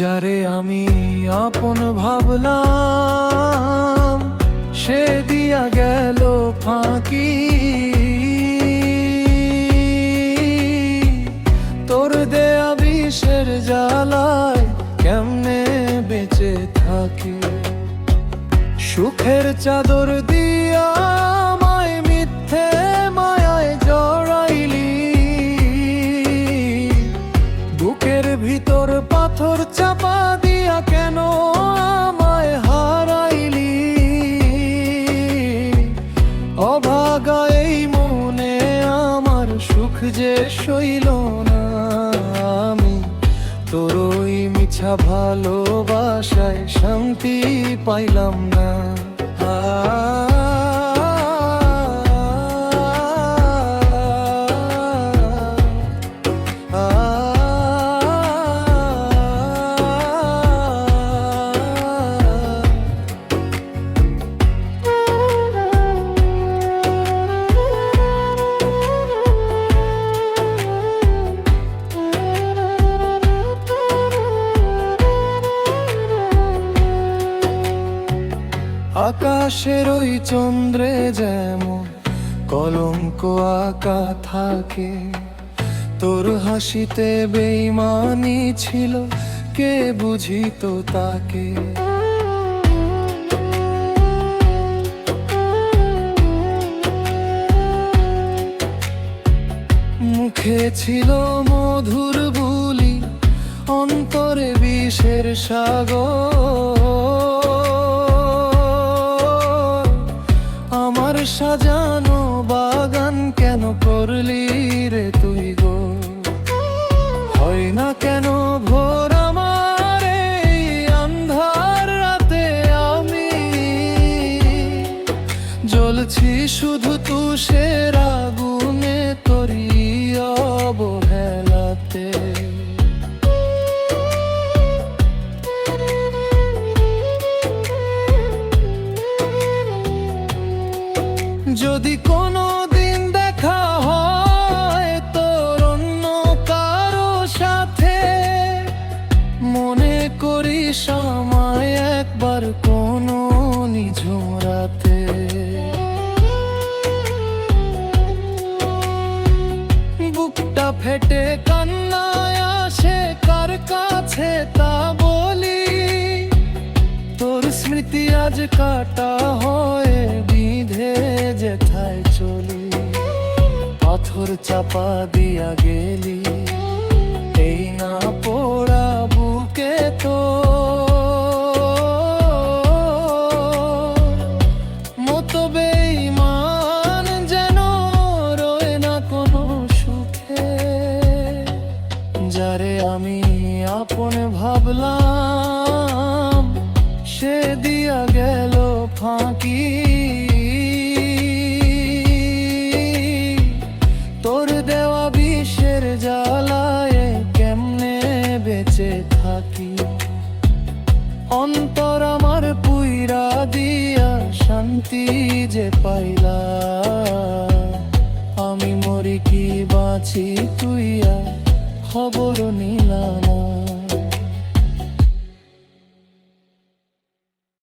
যারে আমি আপন ভাবলাম, সে দিয়া গেল ফাঁকি। তোর দেয়া বিষের জ্বালায় কেমনে বেঁচে থাকি? সুখের চাদর দিয়া তোর ওই মিছা ভালোবাসায় শান্তি পাইলাম না। আকাশের ওই চন্দ্রে যেমন কলঙ্ক আঁকা থাকে, তোর হাসিতে বেইমানি ছিল, কে বুঝিত তাকে? মুখে ছিল মধুর বুলি, অন্তরে বিষের সাগর। সাজানো বাগান কেন করলি রে তুই গো? হয় না কেন ভোর আমার আন্ধার রাতে আমি? জ্বলছি শুধু তুষের আগুনে তরি অবহেলাতে মনে করি সময় একবার কোনো নিঝুম রাতে। বুকটা ফেটে কান্নায় আসে, কার কাছে তা বলি? তোর স্মৃতি আজ কাটা হয়ে বিধে যেথায় চলি। পাথর চাপা দিয়া গেলি। দিয়া গেল ফাঁকি। তোর দেওয়া বিষের জ্বালায় কেমনে বেঁচে থাকি? অন্তর আমার পুইরা দিয়া শান্তি যে পাইলা। আমি মরি কি বাঁচি তুইয়া খবর নিলা না